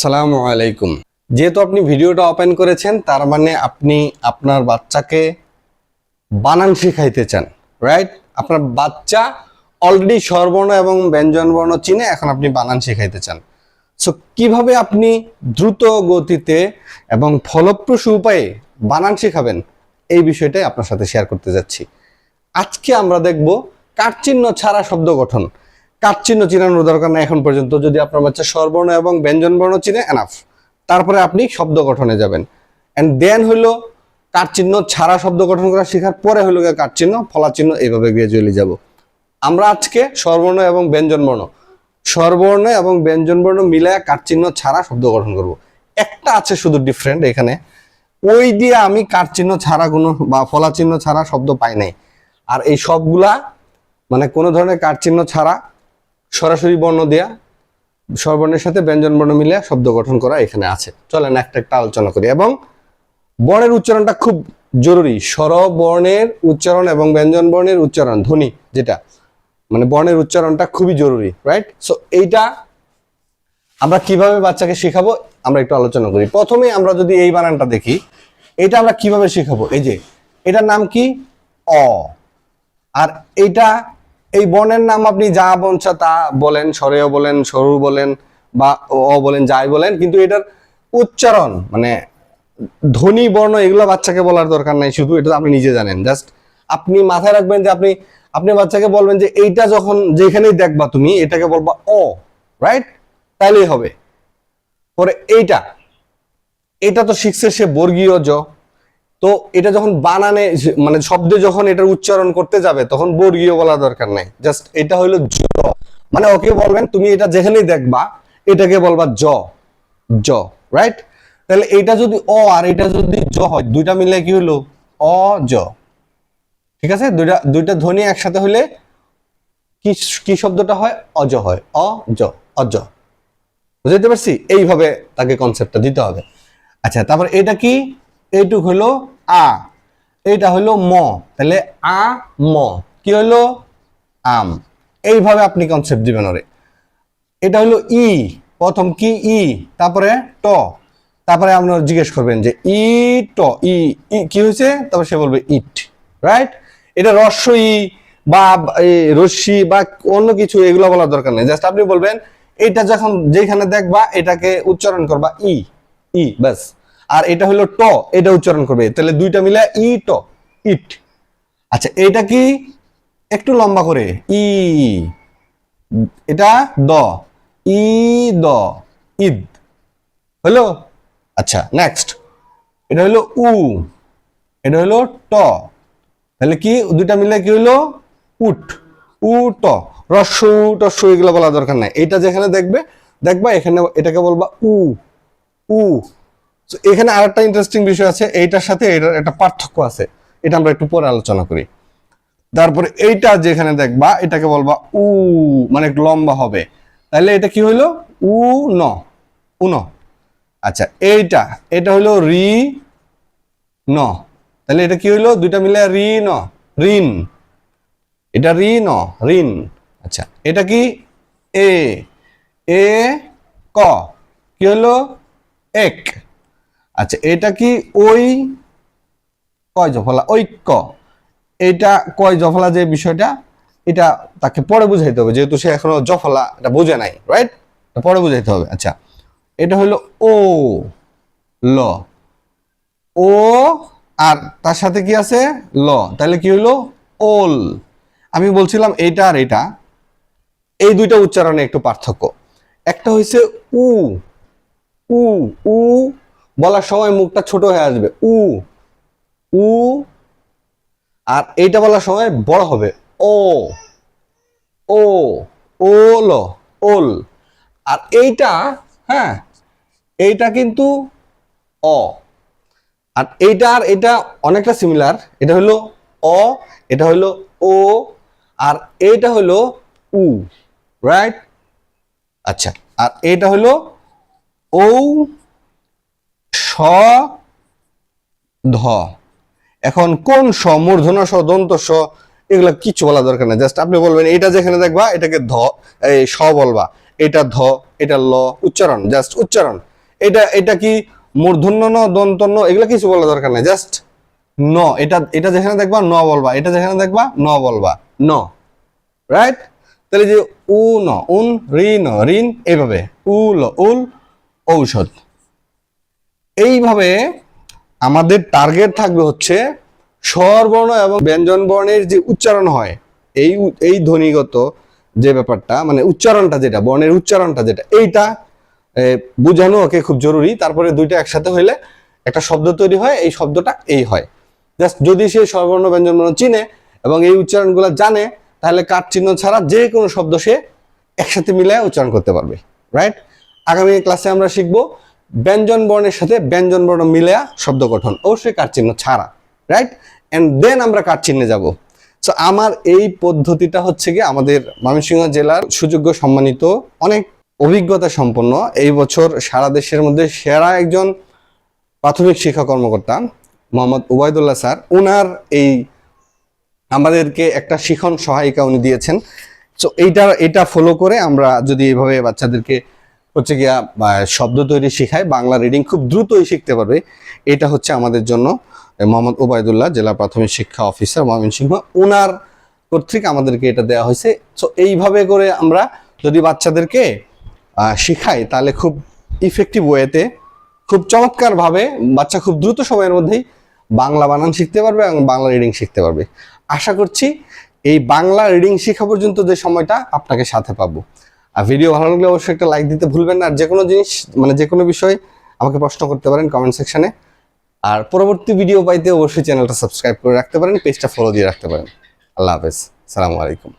সালামু আলাইকুম। যেহেতু আপনি ভিডিওটা ওপেন করেছেন, তার মানে আপনি আপনার বাচ্চাকে বানান শিখাইতে চান রাইট আপনার বাচ্চা অলরেডি স্বরবর্ণ এবং ব্যঞ্জনবর্ণ চিনে এখন আপনি বানান শিখাইতে চান। সো কীভাবে আপনি দ্রুত গতিতে এবং ফলপ্রসূ উপায়ে বানান শেখাবেন, এই বিষয়টাই আপনার সাথে শেয়ার করতে যাচ্ছি। আজকে আমরা দেখব কাঠচিহ্ন ছাড়া শব্দ গঠন। কাঠচিহ্ন চিনানোর দরকার নেই এখন পর্যন্ত। যদি আপনার বাচ্চা স্বরবর্ণ এবং ব্যঞ্জনবর্ণ চিনে এনাফ তারপরে আপনি শব্দ গঠনে যাবেন। অ্যান্ড দেন হইল কাঠচিহ্ন ছাড়া শব্দ গঠন করা শেখার পরে হলো গিয়ে কাঠচিহ্ন ফলাচিহ্ন এইভাবে গ্রাজুয়ালি যাব। আমরা আজকে স্বরবর্ণ এবং ব্যঞ্জনবর্ণ, স্বরবর্ণ এবং ব্যঞ্জনবর্ণ মিলায় কাঠচিহ্ন ছাড়া শব্দ গঠন করব। একটা আছে শুধু ডিফারেন্ট এখানে। ওই দিয়ে আমি কাঠচিহ্ন ছাড়া কোনো বা ফলাচিহ্ন ছাড়া শব্দ পাই নাই। আর এই সবগুলা মানে কোনো ধরনের কাঠচিহ্ন ছাড়া সরাসরি বর্ণ দেয়া স্বরবর্ণের সাথে ব্যঞ্জন বর্ণ মিলে শব্দ গঠন করা এখানে আছে। চলেন একটা একটা আলোচনা করি এবং বর্ণের উচ্চারণটা খুব জরুরি। স্বর বর্ণের উচ্চারণ এবং ব্যঞ্জন বর্ণের উচ্চারণ, ধ্বনি যেটা মানে বর্ণের উচ্চারণটা খুবই জরুরি রাইট সো এইটা আমরা কীভাবে বাচ্চাকে শেখাবো, আমরা একটু আলোচনা করি। প্রথমে আমরা যদি এই বানানটা দেখি, এটা আমরা কীভাবে শেখাবো? এই যে, এটার নাম কি? অ। আর এইটা এই বর্ণের নাম আপনি যা বঞ্চা তা বলেন, স্বরেও বলেন, সরু বলেন বা অ বলেন, যাই বলেন, কিন্তু এটার উচ্চারণ মানে ধ্বনি, বর্ণ এগুলো বাচ্চাকে বলার দরকার নাই, শুধু এটা আপনি নিজে জানেন। জাস্ট আপনি মাথায় রাখবেন যে আপনি আপনি বাচ্চাকে বলবেন যে এইটা যখন যেখানেই দেখবা তুমি, এটাকে বলবা অ রাইট তাইলেই হবে। পরে এইটা, এটা তো শিখছে সে বর্গীয় জ। তো এটা যখন বানানে মানে শব্দে যখন এটার উচ্চারণ করতে যাবে, তখন বর্গীয় বলা দরকার নাই। জাস্ট এটা হলো জ। মানে ওকে বলবেন, তুমি এটা যেখানেই দেখবা, এটাকে বলবা জ। জ রাইট তাহলে এটা যদি অ আর এটা যদি জ হয়, দুইটা মিলে কি হলো অ, জ। ঠিক আছে? দুইটা দুইটা ধ্বনি একসাথে হলে কি কি শব্দটা হয়? অজ হয়। অ, জ, অজ। বুঝতে পারছি? এইভাবে তাকে কনসেপ্টটা দিতে হবে। আচ্ছা তারপর এটা কি? এইটুক হলো আ। এইটা হলো ম। তাহলে আ, ম। কি হলো? আম। এইভাবে আপনি কনসেপ্ট দিবেন ওরে। এটা হলো ই। প্রথম কি? ই। তারপরে ট। তারপরে আপনার জিজ্ঞেস করবেন যে ই, ট। ই কি হয়েছে? তারপর সে বলবে ইট। রাইট এটা রস্য ই বা রশ্মি বা অন্য কিছু, এগুলো বলার দরকার নেই। জাস্ট আপনি বলবেন, এটা যখন যেখানে দেখবা, এটাকে উচ্চারণ করবা ই। ই, ব্যাস। আর এটা হলো ট, এটা উচ্চারণ করবে। তাহলে দুইটা মিলে ই, ট, ইট। আচ্ছা এটা কি একটু লম্বা করে? ই, এটা দ, ই, দ ঈদ হলো? আচ্ছা নেক্সট এটা হলো উ, এটা হলো ট। তাহলে কি, দুইটা মিলে কি হলো? উট উ ট রস্য, টস্য, এগুলো বলা দরকার নাই। এটা যেখানে দেখবে, দেখবা এখানে এটাকে বলবা উ উ। So, এখানে আরেকটা ইন্টারেস্টিং বিষয় আছে এইটার সাথে এটার একটা পার্থক্য আছে। এটা আমরা একটু পরে আলোচনা করি। তারপরে এইটা যেখানে দেখবা এটাকে বলবা উ মানে একটু লম্বা হবে। তাহলে এটা কি হইল? উ ন। উ ন। আচ্ছা এইটা এটা হইল রি ন। তাহলে এটা কি হইল? দুইটা মিলে রি ন। ঋণ। এটা রি ন। ঋণ। আচ্ছা এটা কি? এ। এ ক। কি হলো এক। আচ্ছা এটা কি ওই কয় জফলা? ঐক্য এটা কয় জফলা যে বিষয়টা? এটা তাকে পরে বুঝাইতে হবে, যেহেতু সে এখনও জফলা এটা বোঝে নাই রাইট পরে বুঝাইতে হবে। আচ্ছা এটা হলো ও, ল। ও আর তার সাথে কি আছে? ল। তাহলে কি হলো ওল। আমি বলছিলাম এইটা আর এটা এই দুইটা উচ্চারণে একটু পার্থক্য। একটা হয়েছে উ। উ উ বলার সময় মুখটা ছোট হয়ে আসবে। উ উ, আর এইটা বলার সময় বড় হবে। ও ও ওল ওল। আর এইটা হ্যাঁ এইটা কিন্তু অ। আর এইটা আর এটা অনেকটা সিমিলার এটা হলো অ, এটা হলো ও, আর এইটা হলো উ রাইট আচ্ছা আর এটা হলো ও স, ধ। এখন কোন স, মূর্ধন্য স, দন্ত স, এগুলো কিচ্ছু বলা দরকার নেই। জাস্ট আপনি বলবেন এটা যেখানে দেখবা, এটাকে ধ, এই স বলবা। এটা ধ, এটা ল, উচ্চারণ, জাস্ট উচ্চারণ। এটা এটা কি মূর্ধন্য ন দন্তন্য এগুলো কিছু বলা দরকার নাই। জাস্ট ন, এটা এটা যেখানে দেখবা, ন বলবা। এটা যেখানে দেখবা, ন বলবা। ন রাইট তাহলে যে উ, ন, উন ন ঋণ এইভাবে। উল উল, ঔষধ। এইভাবে আমাদের টার্গেট থাকবে হচ্ছে স্বরবর্ণ এবং ব্যঞ্জন বর্ণের যে উচ্চারণ হয়, এই এই ধ্বনিগত যে ব্যাপারটা মানে উচ্চারণটা যেটা, বর্ণের উচ্চারণটা যেটা, এইটা বোঝানো ওকে খুব জরুরি। তারপরে দুইটা একসাথে হইলে একটা শব্দ তৈরি হয়, এই শব্দটা এই হয়। জাস্ট যদি সে স্বরবর্ণ ব্যঞ্জন বর্ণ চিনে এবং এই উচ্চারণগুলো জানে, তাহলে কাঠ চিহ্ন ছাড়া যে কোনো শব্দ সে একসাথে মিলে উচ্চারণ করতে পারবে রাইট আগামী ক্লাসে আমরা শিখব ব্যঞ্জন বর্ণের সাথে ব্যঞ্জন বর্ণ মিলে শব্দ গঠন। অবশ্যই কাঠ চিহ্ন ছাড়া রাইট এন্ড দেন আমরা কাঠ চিহ্নে যাব। সো আমার এই পদ্ধতিটা হচ্ছে কি আমাদের ময়মনসিংহ জেলার সুযোগ্য সম্মানিত, অনেক অভিজ্ঞতা সম্পন্ন এই বছর সারা দেশের মধ্যে সেরা একজন প্রাথমিক শিক্ষা কর্মকর্তা মোহাম্মদ উবায়দুল্লাহ স্যার। ওনার এই আমাদেরকে একটা শিখন সহায়িকা উনি দিয়েছেন। সো এইটা, এটা ফলো করে আমরা যদি এইভাবে বাচ্চাদেরকে হচ্ছে গিয়া শব্দ তৈরি শেখায়, বাংলা রিডিং খুব দ্রুতই শিখতে পারবে। এটা হচ্ছে আমাদের জন্য মোহাম্মদ ওবায়দুল্লাহ, জেলা প্রাথমিক শিক্ষা অফিসার ময়মনসিংহ ওনার কর্তৃক আমাদেরকে এটা দেওয়া হয়েছে। সো এইভাবে করে আমরা যদি বাচ্চাদেরকে শেখাই, তাহলে খুব ইফেক্টিভ ওয়েতে খুব চমৎকারভাবে বাচ্চা খুব দ্রুত সময়ের মধ্যেই বাংলা বানান শিখতে পারবে এবং বাংলা রিডিং শিখতে পারবে। আশা করছি, এই বাংলা রিডিং শেখা পর্যন্ত যে সময়টা আপনাকে সাথে পাবো। আর ভিডিও ভালো লাগলে অবশ্যই একটা লাইক দিতে ভুলবেন না। আর যে কোনো জিনিস মানে যে কোনো বিষয় আমাকে প্রশ্ন করতে পারেন কমেন্ট সেকশানে আর পরবর্তী ভিডিও পাইতে অবশ্যই চ্যানেলটা সাবস্ক্রাইব করে রাখতে পারেন পেজটা ফলো দিয়ে রাখতে পারেন। আল্লাহ হাফেজ। সালামু আলাইকুম।